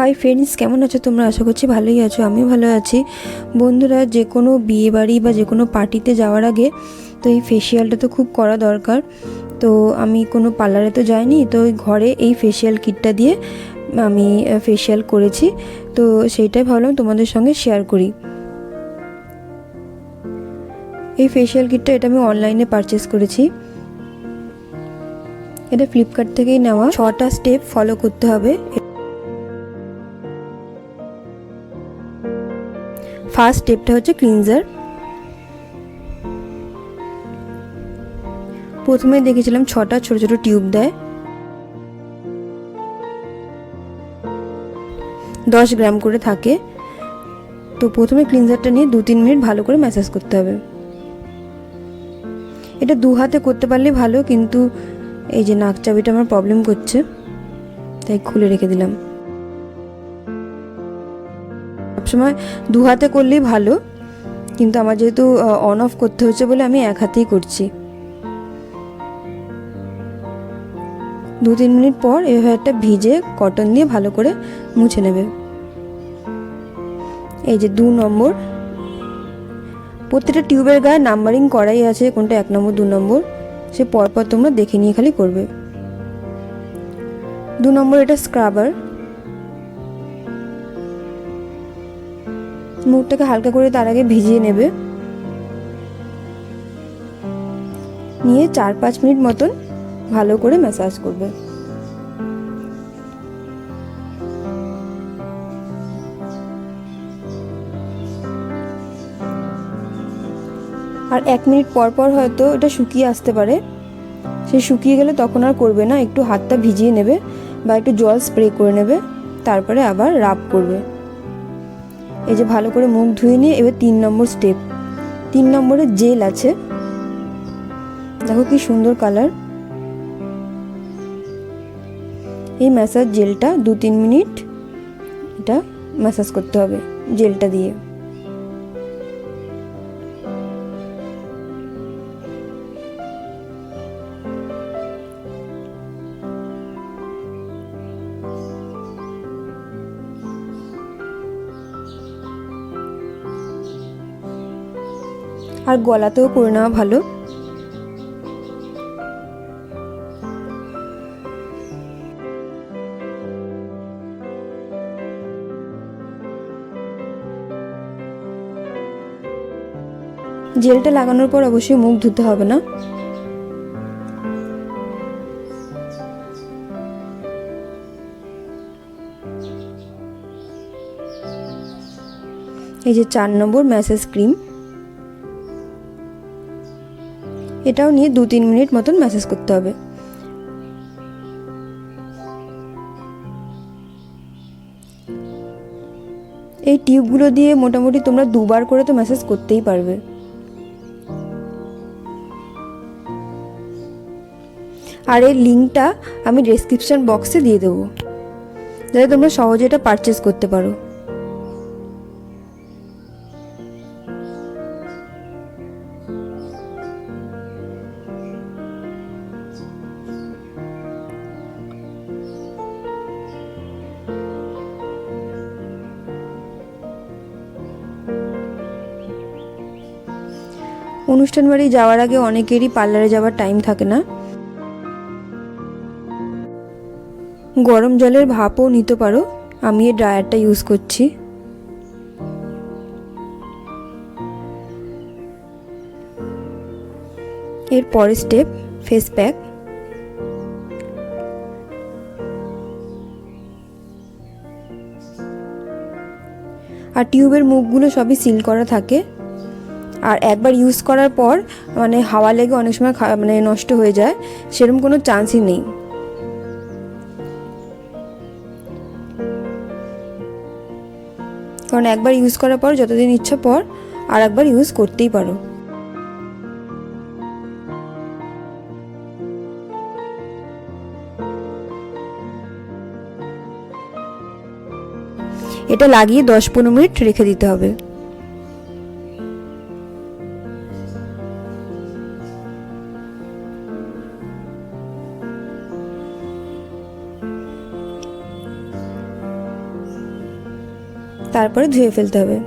Hi friends কেমন আছো তোমরা? আশা করছি ভালোই আছো, আমিও ভালো আছি। বন্ধুরা, যে কোনো বিয়ে বাড়ি বা যে কোনো পার্টিতে যাওয়ার আগে তো এই ফেসিয়ালটা তো খুব করা দরকার। তো আমি কোনো পার্লারে তো যাইনি, তো ঘরে এই ফেসিয়াল কিটটা দিয়ে আমি ফেসিয়াল করেছি। তো সেইটাই ভাবলাম তোমাদের সঙ্গে শেয়ার করি। এই ফেসিয়াল কিটটা এটা আমি অনলাইনে পারচেস করেছি। এটা ফ্লিপকার্ট থেকেই নেওয়া। ছটা স্টেপ ফলো করতে হবে। ফার্স্ট স্টেপটা হচ্ছে ক্লিনজার প্রথমে দেখেছিলাম ছটা ছোট ছোট টিউব দেয়। দশ গ্রাম করে থাকে। তো প্রথমে ক্লিনজারটা নিয়ে দু তিন মিনিট ভালো করে ম্যাসাজ করতে হবে। এটা দু হাতে করতে পারলে ভালো, কিন্তু এই যে নাক চাবিটা আমার প্রবলেম করছে, তাই খুলে রেখে দিলাম। সবসময় দু হাতে করলেই ভালো। কিন্তু আমার যেহেতু অন অফ করতে হচ্ছে বলে আমি এক হাতেই করছি। দু তিন মিনিট পর এভাবে একটা ভিজে কটন দিয়ে ভালো করে মুছে নেবে। এই যে দু নম্বর। প্রত্যেকটা টিউবের গায়ে নাম্বারিং করাই আছে, কোনটা এক নম্বর, দু নম্বর। সে পরপর তোমরা দেখে নিয়ে খালি করবে। দু নম্বর এটা স্ক্রাবার মুখটাকে হালকা করে তার আগে ভিজিয়ে নেবে। নিয়ে চার পাঁচ মিনিট মতন ভালো করে ম্যাসাজ করবে। আর এক মিনিট পর পর হয়তো এটা শুকিয়ে আসতে পারে। সে শুকিয়ে গেলে তখন আর করবে না, একটু হাতটা ভিজিয়ে নেবে বা একটু জল স্প্রে করে নেবে, তারপরে আবার রাব করবে। এই যে ভালো করে মুখ ধুয়ে নিয়ে এবার তিন নম্বর স্টেপ তিন নম্বরে জেল আছে। দেখো কি সুন্দর কালার এই ম্যাসাজ জেলটা দু তিন মিনিট এটা ম্যাসাজ করতে হবে জেলটা দিয়ে। আর গলাতেও করে নেওয়া ভালো। জেলটা লাগানোর পর অবশ্যই মুখ ধুতে হবে না। এই যে চার নম্বর ম্যাসেজ ক্রিম। এটাও নিয়ে দু তিন মিনিট মতন ম্যাসেজ করতে হবে। এই টিউবগুলো দিয়ে মোটামুটি তোমরা দুবার করে তো ম্যাসেজ করতেই পারবে। আর এর লিঙ্কটা আমি ডেসক্রিপশন বক্সে দিয়ে দেবো। যাতে তোমরা সহজে এটা পারচেস করতে পারো। অনুষ্ঠান বাড়ি যাওয়ার আগে অনেকেরই পার্লারে যাওয়ার টাইম থাকে না। গরম জলের ভাপও নিতে পারো, আমি এই ড্রায়ারটা ইউজ করছি। এর পরের স্টেপ ফেস প্যাক আর টিউবের মুখগুলো সবই সিল করা থাকে। আর একবার ইউজ করার পর মানে হাওয়া লেগে অনেক সময় মানে নষ্ট হয়ে যায় সেরকম কোনো চান্সই নেই। কারণ একবার ইউজ করার পর, যতদিন ইচ্ছা পর, আর একবার ইউজ করতেই পারো। এটা লাগিয়ে দশ পনেরো মিনিট রেখে দিতে হবে। তারপরে ধুয়ে ফেলতে হবে।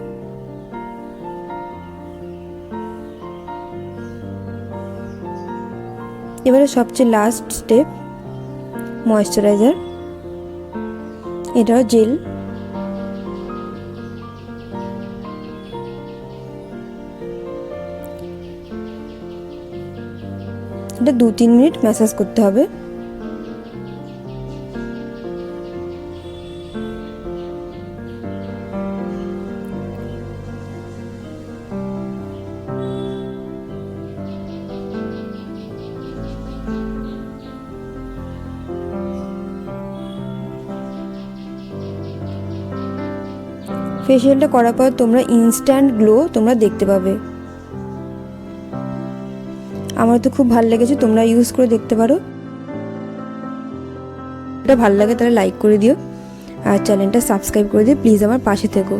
এবারে সবচেয়ে লাস্ট স্টেপ ময়শ্চারাইজার এটাও জেল এটা দু তিন মিনিট ম্যাসাজ করতে হবে। ফেসিয়ালটা করার পর তোমরা ইনস্ট্যান্ট গ্লো তোমরা দেখতে পাবে। আমার তো খুব ভালো লেগেছে, তোমরা ইউজ করে দেখতে পারো। এটা ভালো লাগে তাহলে লাইক করে দিও। আর চ্যানেলটা সাবস্ক্রাইব করে দিও প্লিজ আমার পাশে থেকো।